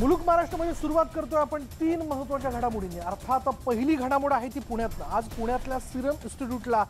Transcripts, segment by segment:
मुलुक महाराष्ट्रामध्ये सुरुवात करतोय आपण तीन महत्त्वाच्या घडामोडींनी. अर्थात पहिली घडामोड आहे ती पुण्यातलं. आज पुण्यातल्या सिरम इन्स्टिट्यूटला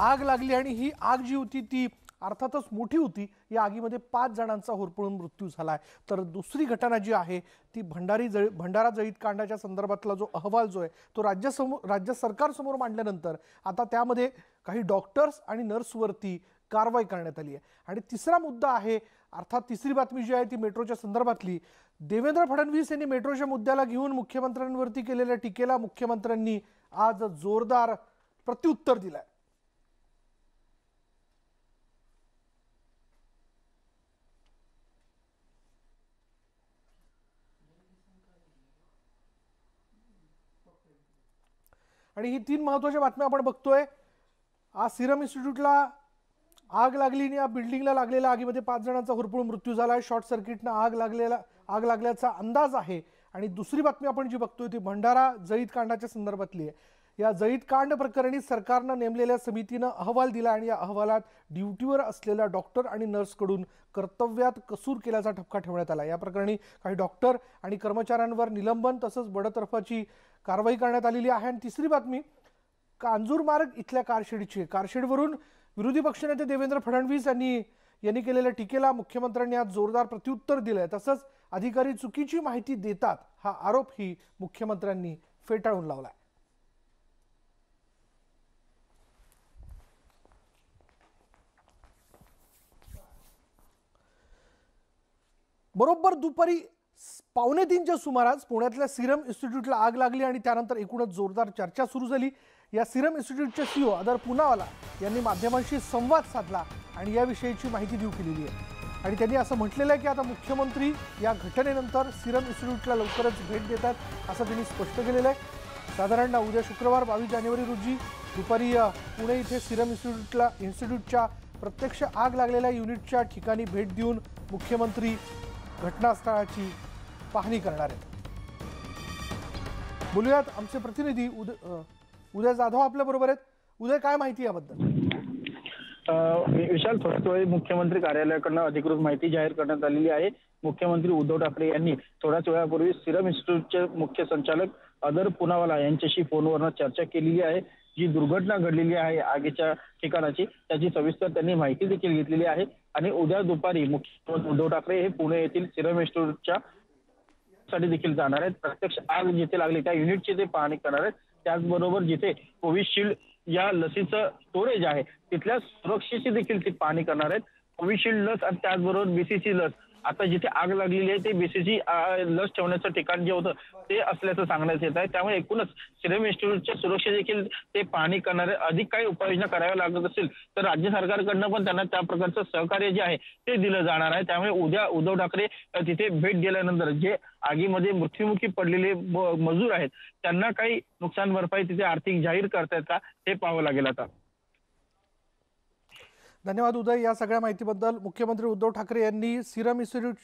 आग लागली आणि ही आग जी होती ती अर्थातच मोठी होती या आगीमध्ये पाच जणांचा होरपळून मृत्यू झाला आहे तर दुसरी घटना जी आहे ती भंडारी जळी भंडारा जळीत कांडाच्या संदर्भातला जो अहवाल जो आहे तो राज्यासमोर राज्य सरकारसमोर मांडल्यानंतर आता त्यामध्ये काही डॉक्टर्स आणि नर्सवरती कारवाई करण्यात आली आहे. आणि तिसरा मुद्दा आहे अर्थात तिसरी बातमी जी आहे ती मेट्रोच्या संदर्भातली. देवेंद्र फडणवीस यांनी मेट्रोच्या मुद्द्याला घेऊन मुख्यमंत्र्यांवरती केलेल्या टीकेला मुख्यमंत्र्यांनी आज जोरदार प्रत्युत्तर दिलंय. आणि ही तीन महत्त्वाच्या बातम्या आपण बघतोय. आज सिरम इन्स्टिट्यूटला आग लागली आणि या बिल्डिंगला लागलेल्या आगीमध्ये पाच जणांचा होरपळून मृत्यू झाला आहे शॉर्ट सर्किटनं आग लागलेला आग लागल्याचा अंदाज आहे. आणि दुसरी बातमी आपण जी बघतोय ती भंडारा जळीत कांडाच्या संदर्भातली आहे. या जळीत कांड प्रकरणी सरकारनं नेमलेल्या समितीनं अहवाल दिला आणि या अहवालात ड्युटीवर असलेल्या डॉक्टर आणि नर्सकडून कर्तव्यात कसूर केल्याचा ठपका ठेवण्यात आला. या प्रकरणी काही डॉक्टर आणि कर्मचाऱ्यांवर निलंबन तसंच बडतर्फाची कारवाई करण्यात आलेली आहे. आणि तिसरी बातमी कांजूरमार्ग इथल्या कारशेडची आहे. कारशेडवरून विरोधी पक्षनेते देवेंद्र फडणवीस यांनी यांनी केलेल्या टीकेला मुख्यमंत्र्यांनी आज जोरदार प्रत्युत्तर दिलंय. तसंच अधिकारी चुकीची माहिती देतात हा आरोप ही मुख्यमंत्र्यांनी फेटाळून लावलाय. बरोबर दुपारी पावणे तीनच्या सुमारास पुण्यातल्या सिरम इन्स्टिट्यूटला आग लागली आणि त्यानंतर एकूणच जोरदार चर्चा सुरू झाली. या सिरम इन्स्टिट्यूटचे सीओ अदर पुनावाला यांनी माध्यमांशी संवाद साधला आणि याविषयीची माहिती देऊ केलेली आहे. आणि त्यांनी असं म्हटलेलं आहे की आता मुख्यमंत्री या घटनेनंतर सिरम इन्स्टिट्यूटला लवकरच भेट देतात असं त्यांनी स्पष्ट केलेलं आहे. साधारण उद्या शुक्रवार बावीस जानेवारी रोजी दुपारी पुणे इथे सिरम इन्स्टिट्यूटला इन्स्टिट्यूटच्या प्रत्यक्ष आग लागलेल्या युनिटच्या ठिकाणी भेट देऊन मुख्यमंत्री घटनास्थळाची पाहणी करणार आहेत. बोलूयात आमचे प्रतिनिधी उद उदय जाधव आपल्या बरोबर आहेत. उदय काय माहिती याबद्दल? विशाल थोड्याच मुख्यमंत्री कार्यालयाकडनं अधिकृत माहिती जाहीर करण्यात आलेली आहे. मुख्यमंत्री उद्धव ठाकरे यांनी थोड्याच वेळापूर्वी सिरम इन्स्टिट्यूटचे मुख्य संचालक अदर पुनावाला यांच्याशी फोनवरनं चर्चा केलेली आहे. जी दुर्घटना घडलेली आहे आगीच्या ठिकाणाची त्याची सविस्तर त्यांनी माहिती देखील घेतलेली आहे. आणि उद्या दुपारी मुख्यमंत्री उद्धव ठाकरे हे पुणे येथील सिरम इन्स्टिट्यूटच्या साठी देखील जाणार आहेत. प्रत्यक्ष आग जिथे लागली त्या युनिटची ते पाहणी करणार आहेत. त्याचबरोबर जिथे कोविशिल्ड या लसीचं स्टोरेज आहे तिथल्या सुरक्षेची देखील ती पाहणी करणार आहेत. कोविशिल्ड लस आणि त्याचबरोबर बीसीसी लस आता जिथे आग लागलेली आहे ते बीसीसी लस ठेवण्याचं ठिकाण जे होतं ते असल्याचं सांगण्यात येत आहे. त्यामुळे एकूणच सिरम इन्स्टिट्यूटच्या सुरक्षे देखील ते पाहणी करणारे अधिक काही उपाययोजना कराव्या लागत असेल तर राज्य सरकारकडनं पण त्यांना त्या प्रकारचं सहकार्य जे आहे ते दिलं जाणार आहे. त्यामुळे उद्या उद्धव ठाकरे तिथे भेट दिल्यानंतर जे आगीमध्ये मृत्युमुखी पडलेले मजूर आहेत त्यांना काही नुकसान भरपाई तिथे आर्थिक जाहीर करतायत का हे पाहावं लागेल आता. धन्यवाद उदय. या सगळ्या माहितीबद्दल मुख्यमंत्री उद्धव ठाकरे यांनी सिरम इन्स्टिट्यूट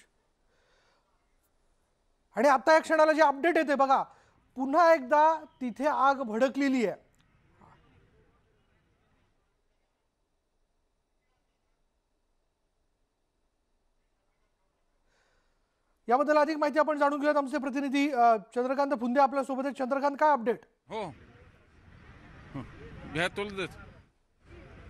आणि आता या क्षणाला जे अपडेट येते बघा पुन्हा एकदा तिथे आग भडकलेली आहे. याबद्दल अधिक माहिती आपण जाणून घेऊयात. आमचे प्रतिनिधी चंद्रकांत फुंदे आपल्यासोबत आहेत. चंद्रकांत काय अपडेट? हो. घ्या तुला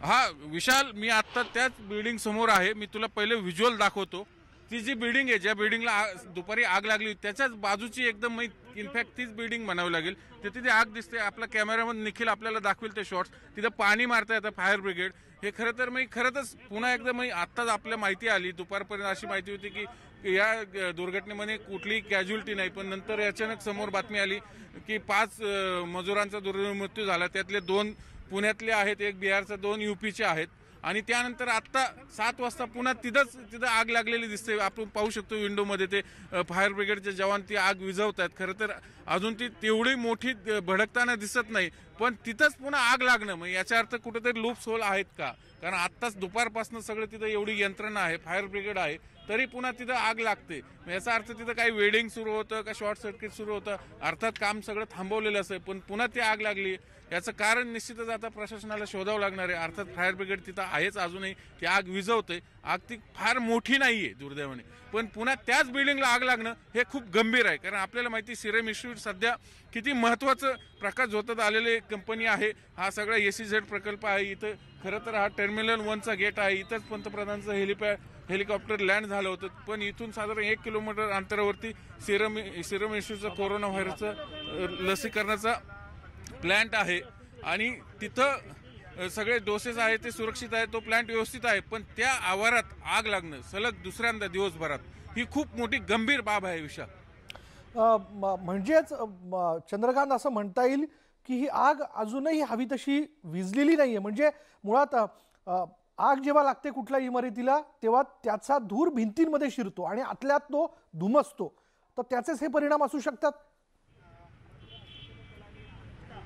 हा विशाल मी आत्ता त्याच बिल्डिंग समोर आहे. मी तुला पहिले व्हिज्युअल दाखवतो. ती जी बिल्डिंग आहे ज्या बिल्डिंगला आ- दुपारी आग लागली त्याच्याच बाजूची एकदम इनफॅक्ट तीच बिल्डिंग म्हणावी लागेल. तिथे तिथे आग दिसते आपला कॅमेरामध्ये निखिल आपल्याला दाखवेल ते शॉर्ट्स तिथं पाणी मारता येतं फायर ब्रिगेड हे खरं तर मी खरंच पुन्हा एकदा मी आत्ताच आपल्या माहिती आली. दुपारपर्यंत अशी माहिती होती की या दुर्घटनेमध्ये कुठलीही कॅज्युअलिटी नाही पण नंतर अचानक समोर बातमी आली की पाच मजुरांचा मजुरांचा दुर्मृत्यू झाला. त्यातले दोन पुण्यातले आहेत एक बिहारचा दोन युपीचे आहेत. आणि त्यानंतर आत्ता सात वाजता पुन्हा तिथंच तिथं आग लागलेली दिसते. आपण पाहू शकतो विंडोमध्ये ते फायर ब्रिगेडचे जवान ती आग विझवत आहेत खरं तर अजून ती तेवढी मोठी भडकताना दिसत नाही. पण तिथंच पुन्हा आग लागणं मग याचा अर्थ कुठेतरी लूप्स होल आहेत का? कारण आत्ताच दुपारपासून सगळं तिथं एवढी यंत्रणा आहे फायर ब्रिगेड आहे तरी पुन्हा तिथं आग लागते. याचा अर्थ तिथं काही वेडिंग सुरू होतं का शॉर्ट सर्किट सुरू होतं? अर्थात काम सगळं थांबवलेलं असं पण पुन्हा ती आग लागली. याचं कारण निश्चितच आता प्रशासनाला शोधावं लागणार आहे. अर्थात फायर ब्रिगेड तिथं आहेच अजूनही. ती आग विझवते आग ती फार मोठी नाही आहे दुर्दैवाने. पण पुन्हा त्याच बिल्डिंगला आग लागणं हे खूप गंभीर आहे. कारण आपल्याला माहिती सिरम इन्स्टिट्यूट सध्या किती महत्त्वाचं प्रकाश झोतात आलेले कंपनी आहे. हा सगळा ए सी झेड प्रकल्प आहे. इथं खरं तर हा टर्मिनल वनचा गेट आहे. इथंच पंतप्रधानांचं हेलिपॅड हेलिकॉप्टर लँड झालं होतं. पण इथून साधारण एक किलोमीटर अंतरावरती सिरम सिरम इन्स्टिट्यूटचा कोरोना व्हायरसचं लसीकरणाचा प्लॅन्ट आहे. आणि तिथं सगळे डोसेस आहेत ते सुरक्षित आहे तो प्लॅन्ट व्यवस्थित आहे पण त्या आवारात आग लागणं सलग दुसऱ्यांदा दिवसभरात ही खूप मोठी गंभीर बाब आहे विषा म्हणजेच चंद्रकांत असं म्हणता येईल की ही आग अजूनही हवी तशी विजलेली नाही आहे म्हणजे मुळात आग जेव्हा लागते कुठल्या इमारतीला तेव्हा त्याचा धूर भिंतींमध्ये शिरतो आणि आतल्यात तो धुमसतो. तर त्याचेच हे परिणाम असू शकतात?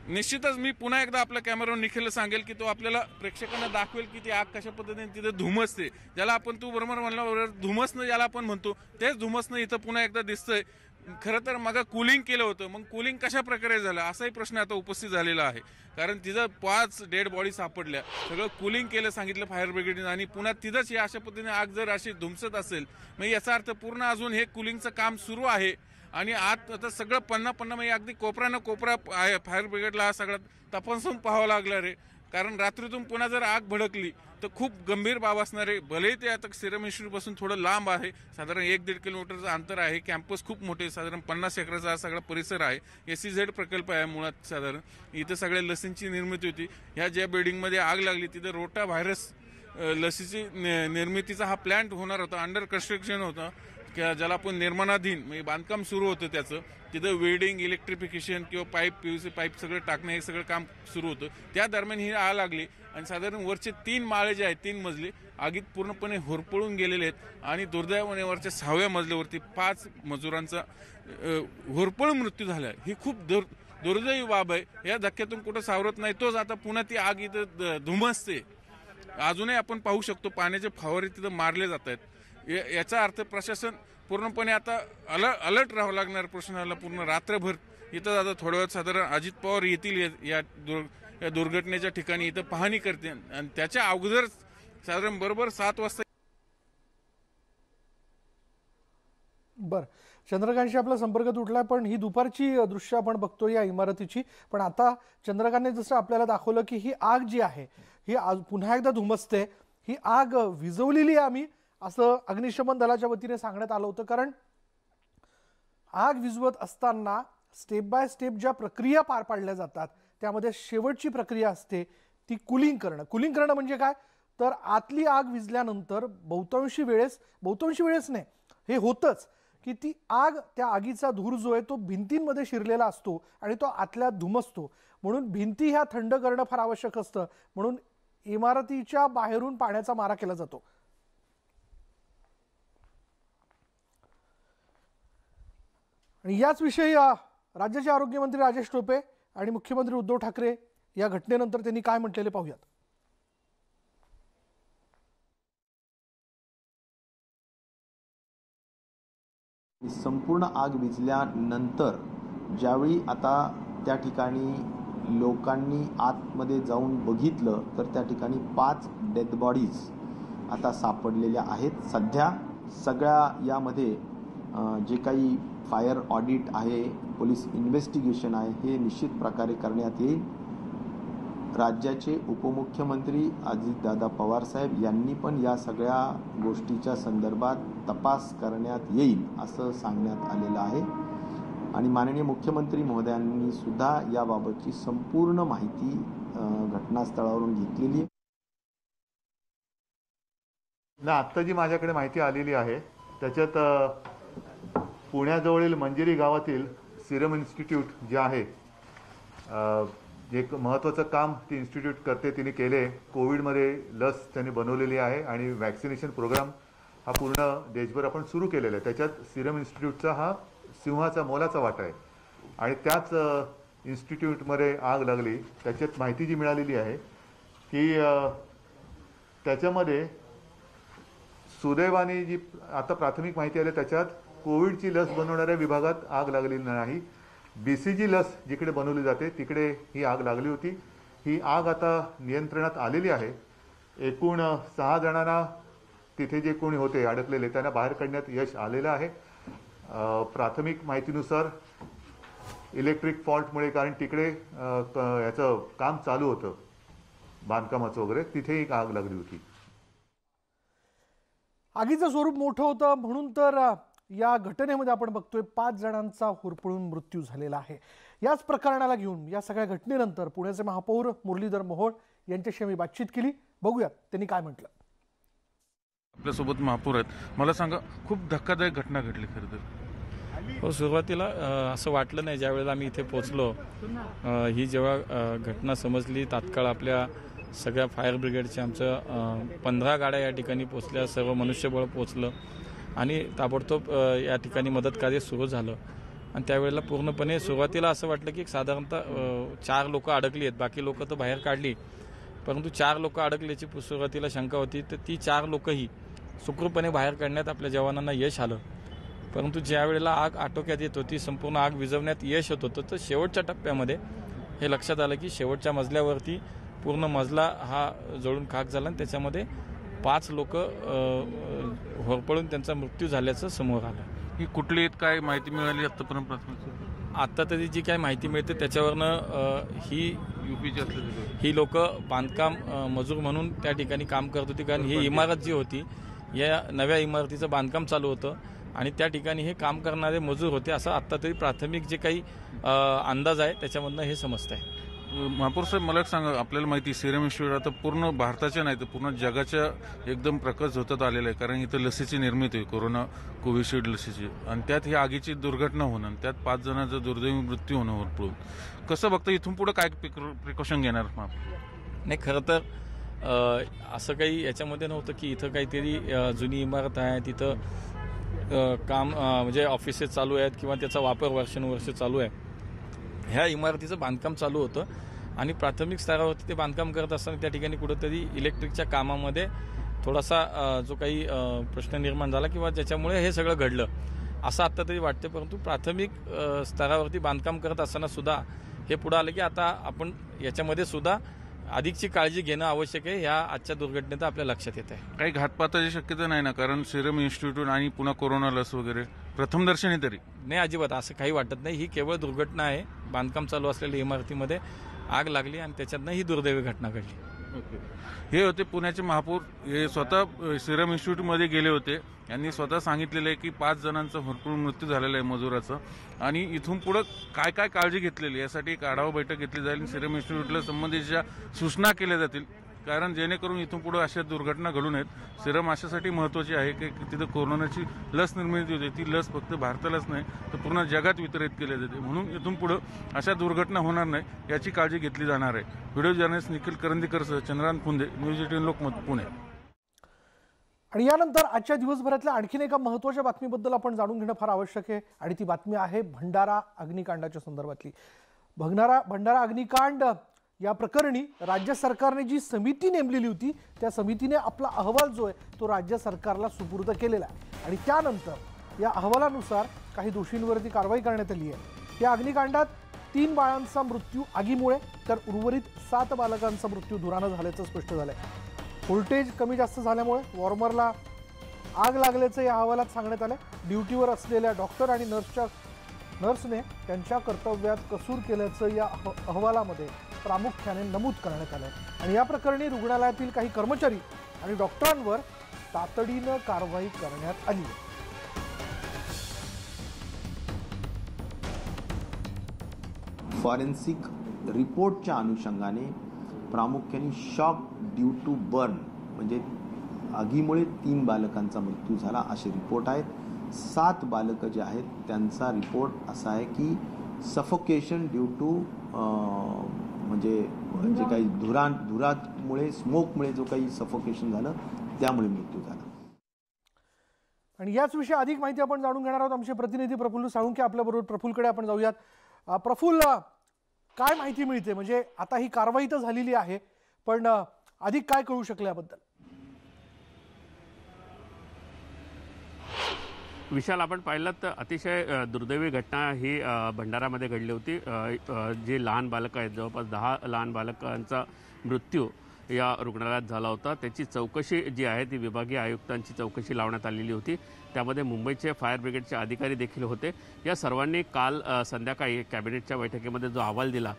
निश्चितच मी पुन्हा एकदा आपल्या कॅमेरावर निखिल सांगेल की तो आपल्याला प्रेक्षकांना दाखवेल की ती आग कशा पद्धतीने तिथे धुमसते ज्याला आपण तू बरोबर म्हणल्याबरोबर बरोबर धुमसनं ज्याला आपण म्हणतो तेच धुमसनं इथं पुन्हा एकदा दिसतंय. खरं तर मग कुलिंग केलं होतं. मग कुलिंग कशा प्रकारे झालं? असाही प्रश्न आता उपस्थित झालेला आहे. कारण तिथं पाच डेड बॉडी सापडल्या. सगळं कुलिंग केलं सांगितलं फायर ब्रिगेडने आणि पुन्हा तिथंच ही अशा पद्धतीने आग जर अशी धुमसत असेल मग याचा अर्थ पूर्ण अजून हे कुलिंगचं काम सुरू आहे. आणि आत आता सगळं पन्ना पन्ना म्हणजे अगदी कोपऱ्यानं कोपरा आहे फायर ब्रिगेडला हा सगळा तपासून पाहावं लागलं रे. कारण रात्रीतून पुन्हा जर आग भडकली तर खूप गंभीर बाब असणार आहे. भलेही ते आता सिरम इन्स्टिट्यूटपासून थोडं लांब आहे. साधारण एक दीड किलोमीटरचं अंतर आहे. कॅम्पस खूप मोठे साधारण पन्नास एकराचा हा सगळा परिसर आहे. एस झेड प्रकल्प आहे मुळात साधारण. इथं सगळ्या लसींची निर्मिती होती. ह्या ज्या बिल्डिंगमध्ये आग लागली तिथं रोटा व्हायरस लसीची निर्मितीचा हा प्लॅन्ट होणार होता. अंडर कन्स्ट्रक्शन होतं. ज्याला आपण निर्माणाधीन म्हणजे बांधकाम सुरू होतं त्याचं तिथं वेल्डिंग इलेक्ट्रिफिकेशन किंवा पाईप पी सी पाईप सगळं टाकणं हे सगळं काम सुरू होतं. त्या दरम्यान ही आग लागली आणि साधारण वरचे तीन माळे जे आहेत तीन मजले आगीत पूर्णपणे होरपळून गेलेले आहेत आणि दुर्दैवाने वरच्या सहाव्या मजल्यावरती पाच मजुरांचा होरपळ मृत्यू झाला आहे. ही खूप दुर दुर्दैवी बाब आहे. या धक्क्यातून कुठं सावरत नाही तोच आता पुन्हा ती आग इथं द- धुमसते. अजूनही आपण पाहू शकतो पाण्याचे फवारे तिथं मारले जात आहेत. याचा अर्थ प्रशासन पूर्णपणे आता अल अलर्ट राहावं लागणार प्रशासनाला पूर्ण रात्रभर. इथं आता थोड्या वेळात साधारण अजित पवार येतील या- दुर्- या दुर्घटनेच्या ठिकाणी इथं पाहणी करते. आणि त्याच्या अगोदर साधारण बरोबर सात वाजता बर. चंद्रकांतशी आपला संपर्क तुटला पण ही दुपारची दृश्य आपण बघतो या इमारतीची. पण आता चंद्रकांतने जसं आपल्याला दाखवलं की ही आग जी आहे ही आज पुन्हा एकदा धुमसते. ही आग विजवलेली विझवलेली आहे आम्ही. असं अग्निशमन दलाच्या वतीने सांगण्यात आलं होतं. कारण आग विझवत असताना स्टेप बाय स्टेप ज्या प्रक्रिया पार पाडल्या जातात त्यामध्ये शेवटची प्रक्रिया असते ती कुलिंग करणं. कुलिंग करणं म्हणजे काय? तर आतली आग विझल्यानंतर बहुतांशी वेळेस बहुतांशी वेळेस नाही हे होतंच की ती आग त्या आगीचा धूर जो आहे तो भिंतींमध्ये शिरलेला असतो आणि तो आतल्या धुमसतो. म्हणून भिंती ह्या थंड करणं फार आवश्यक असतं. म्हणून इमारतीच्या बाहेरून पाण्याचा मारा केला जातो. आणि याच विषयी राज्याचे आरोग्यमंत्री राजेश टोपे आणि मुख्यमंत्री उद्धव ठाकरे या घटनेनंतर त्यांनी काय म्हटलेले पाहूयात. संपूर्ण आग विजल्यानंतर ज्यावेळी आता त्या ठिकाणी लोकांनी आतमध्ये जाऊन बघितलं तर त्या ठिकाणी पाच डेथ बॉडीज आता सापडलेल्या आहेत. सध्या सगळ्या यामध्ये जे काही फायर ऑडिट आहे पोलीस इन्व्हेस्टिगेशन आहे हे निश्चित प्रकारे करण्यात येईल. राज्याचे उपमुख्यमंत्री अजितदादा पवारसाहेब यांनी पण या सगळ्या गोष्टीच्या संदर्भात तपास करण्यात येईल असं सांगण्यात आलेलं आहे. आणि माननीय मुख्यमंत्री महोदयांनी सुद्धा याबाबतची संपूर्ण माहिती घटनास्थळावरून घेतलेली आहे. ना आत्ता जी माझ्याकडे माहिती आलेली आहे त्याच्यात पुण्याजवळील मंजिरी गावातील सिरम इन्स्टिट्यूट जे आहे जे एक महत्त्वाचं काम ती इन्स्टिट्यूट करते तिने केले. कोविडमध्ये लस त्यांनी बनवलेली आहे आणि वॅक्सिनेशन प्रोग्राम हा पूर्ण देशभर आपण सुरू केलेला आहे. त्याच्यात सिरम इन्स्टिट्यूटचा हा सिंहाचा मोलाचा वाटा आहे. आणि त्याच इन्स्टिट्यूटमध्ये आग लागली. त्याच्यात माहिती जी मिळालेली आहे की त्याच्यामध्ये सुदैवाने जी आता प्राथमिक माहिती आली त्याच्यात कोविडची लस बनवणाऱ्या विभागात आग लागलेली नाही. बी सी जी लस जिकडे बनवली जाते तिकडे ही आग लागली होती. ही आग आता नियंत्रणात आलेली आहे. एकूण सहा जणांना तिथे जे कोणी होते अडकलेले त्यांना बाहेर काढण्यात यश आलेलं आहे. प्राथमिक माहितीनुसार इलेक्ट्रिक फॉल्टमुळे कारण तिकडे क- याचं काम चालू होतं. बांधकामाचं वगैरे तिथे एक आग लागली होती. आगीचं स्वरूप मोठं होतं म्हणून तर या घटनेमध्ये आपण बघतोय पाच जणांचा होरपळून मृत्यू झालेला आहे. याच प्रकरणाला घेऊन या सगळ्या घटनेनंतर पुण्याचे महापौर मुरलीधर मोहोळ यांच्याशी आम्ही बातचीत केली. बघूयात त्यांनी काय म्हटलं. आपल्यासोबत महापौर आहेत. मला सांगा खूप धक्कादायक घटना घडली खरं तर. हो सुरुवातीला असं वाटलं नाही ज्यावेळेला आम्ही इथे पोचलो ही जेव्हा घटना समजली तात्काळ आपल्या सगळ्या फायर ब्रिगेडच्या आमचं पंधरा गाड्या या ठिकाणी पोचल्या सर्व मनुष्यबळ पोचलं आणि ताबडतोब या ठिकाणी मदत कार्य सुरू झालं. आणि त्यावेळेला पूर्णपणे सुरुवातीला असं वाटलं की साधारणतः चार लोक अडकली आहेत. बाकी लोक तर बाहेर काढली. परंतु चार लोक अडकल्याची सुरुवातीला शंका होती. तर ती चार लोकही सुखरूपणे बाहेर काढण्यात आपल्या जवानांना यश आलं. परंतु ज्या वेळेला आग आटोक्यात येत होती संपूर्ण आग विझवण्यात यश होत होतं तर शेवटच्या टप्प्यामध्ये हे लक्षात आलं की शेवटच्या मजल्यावरती पूर्ण मजला हा जळून खाक झाला. आणि त्याच्यामध्ये पाच लोक होरपळून त्यांचा मृत्यू झाल्याचं समोर आलं. ही कुठली काय माहिती मिळाली आतापर्यंत प्राथमिक आत्ता तरी जी काय माहिती मिळते त्याच्यावरनं ही युपीची ही लोक बांधकाम मजूर म्हणून त्या ठिकाणी काम करत होती कारण ही इमारत जी होती या नव्या इमारतीचं बांधकाम चालू होतं आणि त्या ठिकाणी हे काम करणारे मजूर होते असं आत्ता तरी प्राथमिक जे काही अंदाज आहे त्याच्यामधनं हे समजतं आहे महापौर साहेब मला एक सांगा आपल्याला माहिती सिरम इन्स्टिट्यूट आता पूर्ण भारताच्या नाही तर पूर्ण जगाच्या एकदम प्रकट होतात आलेलं आहे. कारण इथं लसीची निर्मिती आहे कोरोना कोविशिल्ड लसीची. आणि त्यात ही आगीची दुर्घटना होणं आणि त्यात पाच जणांचा दुर्दैवी मृत्यू होणं होरपळून कसं बघता इथून पुढे काय प्रिकॉशन घेणार नाही खरं तर असं काही याच्यामध्ये नव्हतं की इथं काहीतरी जुनी इमारत आहे तिथं काम म्हणजे ऑफिसेस चालू आहेत किंवा त्याचा वापर वर्षानुवर्ष चालू आहे. ह्या इमारतीचं बांधकाम चालू होतं आणि प्राथमिक स्तरावरती ते बांधकाम करत असताना त्या ठिकाणी कुठंतरी इलेक्ट्रिकच्या कामामध्ये थोडासा जो काही प्रश्न निर्माण झाला किंवा ज्याच्यामुळे हे सगळं घडलं असं आत्ता तरी वाटते परंतु प्राथमिक स्तरावरती बांधकाम करत असताना सुद्धा हे पुढं आलं की आता आपण याच्यामध्ये सुद्धा अधिकची काळजी घेणं आवश्यक आहे. ह्या आजच्या दुर्घटनेत आपल्या लक्षात येत आहे काही घातपाताची शक्यता नाही ना? कारण सिरम इन्स्टिट्यूट आणि पुन्हा कोरोना लस वगैरे. प्रथमदर्शनी तरी. नाही अजिबात असं काही वाटत नाही. ही केवळ दुर्घटना आहे. बांधकाम चालू असलेल्या इमारतीमध्ये आग लागली आणि त्याच्यातनं ही दुर्दैवी घटना घडली. हे होते पुण्याचे महापौर. हे स्वतः सिरम इन्स्टिट्यूटमध्ये गेले होते. यांनी स्वतः सांगितलेलं आहे की पाच जणांचा भरपूर मृत्यू झालेला आहे मजुराचा. आणि इथून पुढं काय काय काळजी घेतलेली यासाठी एक आढावा बैठक घेतली जाईल सिरम इन्स्टिट्यूटला संबंधीच्या सूचना केल्या जातील. कारण जेणेकरून इथून पुढे अशा दुर्घटना घडू नयेत. सिरम अशासाठी महत्त्वाची आहे की तिथं कोरोनाची लस निर्मिती होते. ती लस फक्त भारतालाच नाही तर पूर्ण जगात वितरित केली जाते. म्हणून इथून पुढं अशा दुर्घटना होणार नाही याची काळजी घेतली जाणार आहे. व्हिडिओ जर्नलिस्ट निखिल करंदीकरसह चंद्रांत फुंदे न्यूज एटीन लोकमत पुणे. आणि यानंतर आजच्या दिवसभरातल्या आणखीन एका महत्त्वाच्या बातमीबद्दल आपण जाणून घेणं फार आवश्यक आहे. आणि ती बातमी आहे भंडारा अग्निकांडाच्या संदर्भातली. भंडारा भंडारा अग्निकांड या प्रकरणी राज्य सरकारने जी समिती नेमलेली होती त्या समितीने आपला अहवाल जो आहे तो राज्य सरकारला सुपूर्द केलेला आहे. आणि त्यानंतर या अहवालानुसार काही दोषींवरती कारवाई करण्यात आली आहे. या अग्निकांडात तीन बाळांचा मृत्यू आगीमुळे तर उर्वरित सात बालकांचा मृत्यू धुरानं झाल्याचं स्पष्ट झालं आहे व्होल्टेज कमी जास्त झाल्यामुळे वॉर्मरला आग लागल्याचं या अहवालात सांगण्यात आलं ड्युटीवर असलेल्या डॉक्टर आणि नर्सच्या नर्सने त्यांच्या कर्तव्यात कसूर केल्याचं या अह अहवालामध्ये प्रामुख्याने नमूद करण्यात आलं आणि या प्रकरणी रुग्णालयातील काही कर्मचारी आणि डॉक्टरांवर तातडीनं कारवाई करण्यात आली. फॉरेन्सिक रिपोर्टच्या अनुषंगाने प्रामुख्याने शॉक ड्यू टू बर्न म्हणजे आगीमुळे तीन बालकांचा मृत्यू झाला असे रिपोर्ट आहेत. सात बालकं जे आहेत त्यांचा रिपोर्ट असा आहे की सफोकेशन ड्यू टू म्हणजे जे काही धुरा धुरामुळे स्मोकमुळे जो काही सफोकेशन झालं त्यामुळे मृत्यू झाला. आणि याच विषयी अधिक माहिती आपण जाणून घेणार आहोत. आमचे प्रतिनिधी प्रफुल्ल साळुंके आपल्याबरोबर प्रफुल्लकडे आपण जाऊयात. प्रफुल्ल काय माहिती मिळते? म्हणजे आता ही कारवाई तर झालेली आहे पण अधिक काय कळू शकलं याबद्दल? विशाल आपण पाहिलं तर अतिशय दुर्दैवी घटना ही भंडारामध्ये घडली होती. जे लहान बालकं आहेत जवळपास दहा लहान बालकांचा मृत्यू या रुग्णालयात झाला होता. त्याची चौकशी जी आहे ती विभागीय आयुक्तांची चौकशी लावण्यात आलेली होती. त्यामध्ये मुंबईचे फायर ब्रिगेडचे अधिकारी देखील होते. या सर्वांनी काल संध्याकाळी कॅबिनेटच्या बैठकीमध्ये जो अहवाल दिला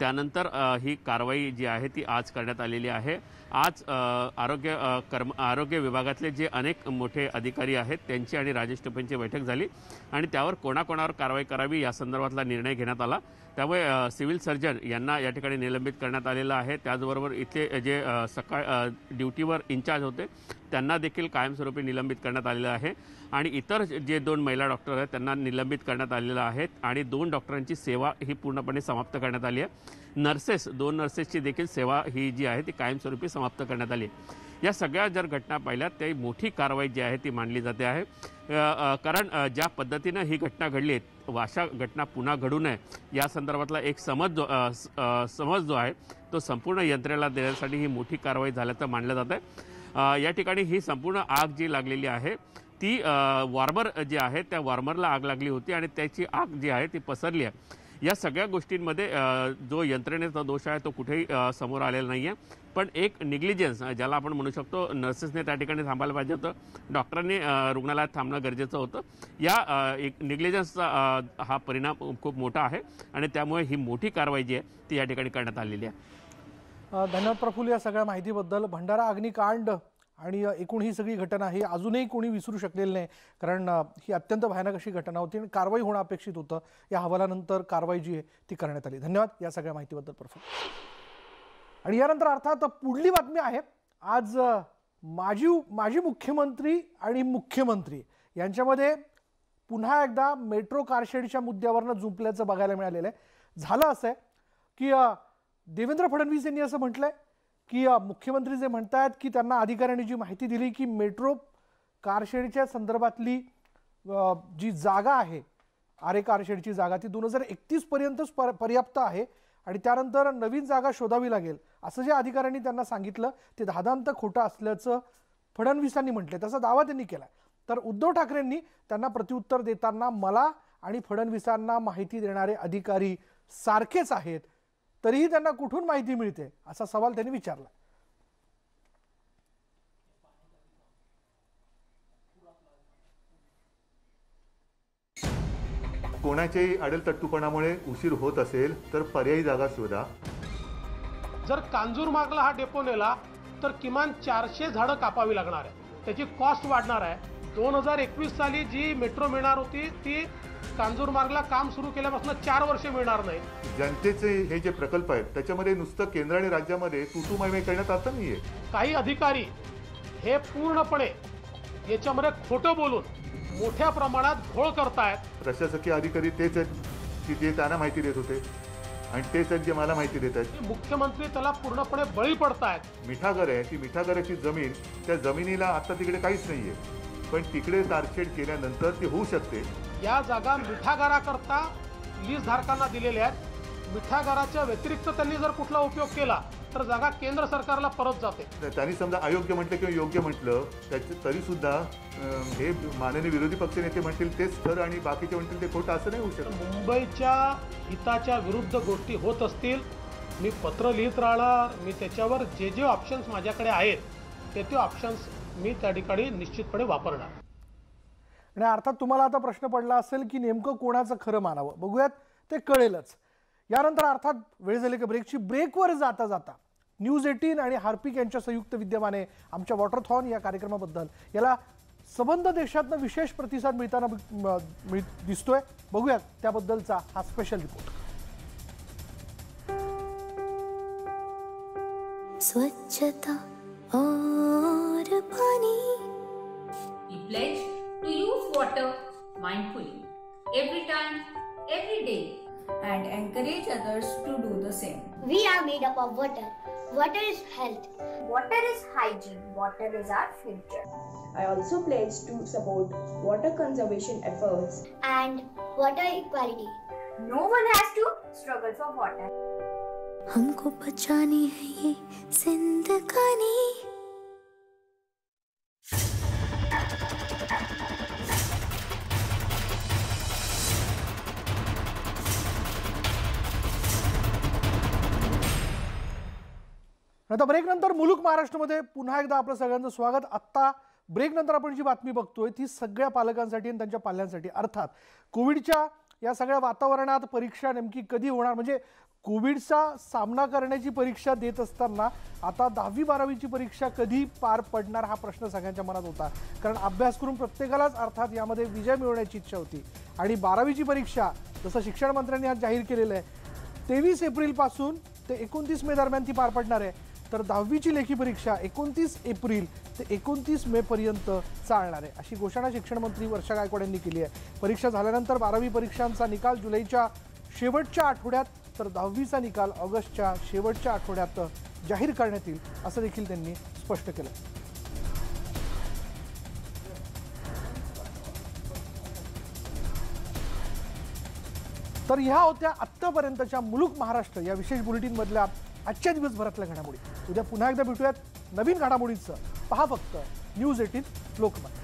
त्यानंतर ही कारवाई जी आहे ती आज करण्यात आलेली आहे. आज आरोग्य कर्म आरोग्य विभागातले जे अनेक मोठे अधिकारी आहेत त्यांची आणि राजेश टोपेंची बैठक झाली आणि त्यावर कोणाकोणावर कारवाई करावी या संदर्भातला निर्णय घेण्यात आला. त्यामुळे सिव्हिल सर्जन यांना या ठिकाणी निलंबित करण्यात आलेलं आहे. त्याचबरोबर इथले जे सकाळ ड्युटीवर इन्चार्ज होते त्यांना देखील कायमस्वरूपी निलंबित करण्यात आलेलं आहे. आणि इतर जे दोन महिला डॉक्टर आहेत त्यांना निलंबित करण्यात आलेलं आहे आणि दोन डॉक्टरांची सेवा ही पूर्णपणे समाप्त करण्यात आली आहे. नर्सेस दोन नर्सेसची देखील सेवा ही जी आहे ती कायमस्वरूपी समाप्त करण्यात आली आहे. या सगळ्या जर घटना पाहिल्यात ते मोठी कारवाई जी आहे ती मानली जाते आहे. कारण ज्या पद्धतीनं ही घटना घडली आहे अशा घटना पुन्हा घडू नये या संदर्भातला एक समज जो समज जो आहे तो संपूर्ण यंत्रणेला देण्यासाठी ही मोठी कारवाई झाल्याचं मानलं जात आहे. या ठिकाणी ही संपूर्ण आग जी लागलेली आहे ती वॉर्मर जी आहे त्या वॉर्मरला आग लागली होती आणि त्याची आग जी आहे ती पसरली आहे. या सगळ्या गोष्टींमध्ये जो यंत्रणेचा दोष आहे तो कुठेही समोर आलेला नाही आहे पण एक निग्लिजन्स ज्याला आपण म्हणू शकतो नर्सेसने त्या ठिकाणी थांबायला पाहिजे होतं. डॉक्टरांनी रुग्णालयात थांबणं गरजेचं होतं. या एक निग्लिजन्सचा हा परिणाम खूप मोठा आहे आणि त्यामुळे ही मोठी कारवाई जी आहे ती या ठिकाणी करण्यात आलेली आहे. धन्यवाद प्रफुल्ल या सगळ्या माहितीबद्दल भंडारा अग्निकांड आणि एकूण ही सगळी घटना ही अजूनही कोणी विसरू शकलेली नाही कारण ही अत्यंत भयानक अशी घटना होती आणि कारवाई होणं अपेक्षित होतं. या अहवालानंतर कारवाई जी आहे ती करण्यात आली. धन्यवाद या सगळ्या माहितीबद्दल प्रफुल्ल. आणि यानंतर अर्थात पुढली बातमी आहे. आज माजी माजी मुख्यमंत्री आणि मुख्यमंत्री यांच्यामध्ये पुन्हा एकदा मेट्रो कारशेडच्या मुद्द्यावरनं जुंपल्याचं बघायला मिळालेलं आहे. झालं असं आहे की देवेंद्र फडणवीस यांनी असं म्हटलंय की मुख्यमंत्री जे म्हणतायत की त्यांना अधिकाऱ्यांनी जी माहिती दिली की मेट्रो कारशेडच्या संदर्भातली जी जागा आहे आरे कारशेडची जागा ती दोन हजार एकतीस पर्यंतच पर पर्याप्त आहे आणि त्यानंतर नवीन जागा शोधावी लागेल असं जे अधिकाऱ्यांनी त्यांना सांगितलं ते धादांत खोटं असल्याचं फडणवीसांनी म्हटलं तसा दावा त्यांनी केला तर उद्धव ठाकरेंनी त्यांना प्रत्युत्तर देताना मला आणि फडणवीसांना माहिती देणारे अधिकारी सारखेच आहेत तरीही त्यांना कुठून माहिती मिळते? असा सवाल त्यांनी विचारला. कोणाच्याही अडलतट्टूपणामुळे उशीर होत असेल तर पर्यायी जागा शोधा. जर कांजूरमार्गला हा डेपो नेला तर किमान चारशे झाडं कापावी लागणार आहे. त्याची कॉस्ट वाढणार आहे. दोन हजार एकवीस साली जी मेट्रो मिळणार होती ती कांजूरमार्गला काम सुरू केल्यापासून चार वर्ष मिळणार नाही. जनतेचे हे जे प्रकल्प आहेत त्याच्यामध्ये नुसतं केंद्र आणि राज्यामध्ये तुटुमयमय करण्यात अर्थ नाहीये. काही अधिकारी हे पूर्णपणे याच्यामध्ये खोटं बोलून मोठ्या प्रमाणात घोळ करतायत. प्रशासकीय अधिकारी तेच आहेत की जे त्यांना माहिती देत होते आणि तेच आहेत जे मला माहिती देत आहेत. मुख्यमंत्री त्याला पूर्णपणे बळी पडतायत. मिठागर आहे ती मिठागराची जमीन त्या जमिनीला आता तिकडे काहीच नाहीये. पण तिकडे तारखेड केल्यानंतर ती होऊ शकते. या जागा मिठागाराकरता लीज धारकांना दिलेल्या आहेत. मिठागाराच्या व्यतिरिक्त त्यांनी जर कुठला उपयोग केला तर जागा केंद्र सरकारला परत जाते. त्यांनी समजा अयोग्य म्हटलं किंवा योग्य म्हटलं त्याचे तरी सुद्धा हे माननीय विरोधी पक्षनेते म्हणतील तेच खरं आणि बाकीचे म्हणतील ते खोटं असं नाही होऊ शकत. मुंबईच्या हिताच्या विरुद्ध गोष्टी होत असतील मी पत्र लिहित राहणार मी त्याच्यावर जे जे ऑप्शन्स माझ्याकडे आहेत ते ते ऑप्शन्स मी त्या ठिकाणी निश्चितपणे वापरणार. आणि अर्थात तुम्हाला आता प्रश्न पडला असेल की नेमकं कोणाचं खरं मानावं? बघूयात ते कळेलच. यानंतर अर्थात वेळ झाली का ब्रेकची ब्रेकवर जाता जाता न्यूज एटीन आणि हार्पिक यांच्या संयुक्त विद्यमाने आमच्या वॉटरथॉन या कार्यक्रमाबद्दल याला संबंध देशातनं विशेष प्रतिसाद मिळताना दिसतोय. बघूयात त्याबद्दलचा हा स्पेशल रिपोर्ट स्वच्छता और पानी। to use water mindfully every time, every day. and encourage others to do the same. We are made up of water. Water is health. Water is hygiene. Water is our future. I also pledge to support water conservation efforts. and water equality. No one has to struggle for water. हमको बचानी है ये जिंदगानी आता break नंतर मुलुक महाराष्ट्रामध्ये पुन्हा एकदा आपलं सगळ्यांचं स्वागत. आत्ता ब्रेक नंतर आपण जी बातमी बघतोय ती सगळ्या पालकांसाठी आणि त्यांच्या पाल्यांसाठी. अर्थात कोविडच्या या सगळ्या वातावरणात परीक्षा नेमकी कधी होणार? म्हणजे कोविडचा सामना करण्याची परीक्षा देत असताना आता दहावी बारावीची परीक्षा कधी पार पडणार हा प्रश्न सगळ्यांच्या मनात होता. कारण अभ्यास करून प्रत्येकालाच अर्थात यामध्ये विजय मिळवण्याची इच्छा होती. आणि बारावीची परीक्षा जसं शिक्षण मंत्र्यांनी आज जाहीर केलेलं आहे तेवीस एप्रिलपासून ते एकोणतीस मे दरम्यान ती पार पडणार आहे. तर दहावीची लेखी परीक्षा एकोणतीस एप्रिल ते एकोणतीस मे पर्यंत चालणार आहे. अशी घोषणा शिक्षण मंत्री वर्षा गायकवाड यांनी केली आहे. परीक्षा झाल्यानंतर बारावी परीक्षांचा निकाल जुलैच्या शेवटच्या आठवड्यात तर दहावीचा निकाल ऑगस्टच्या शेवटच्या आठवड्यात जाहीर करण्यात येईल असं देखील त्यांनी स्पष्ट केलं. तर ह्या होत्या आत्तापर्यंतच्या मुलुक महाराष्ट्र या विशेष बुलेटिनमधल्या आजच्या दिवसभरातल्या घडामोडी. उद्या पुन्हा एकदा भेटूयात नवीन घडामोडींचं. पहा फक्त. News eighteen Lokmat.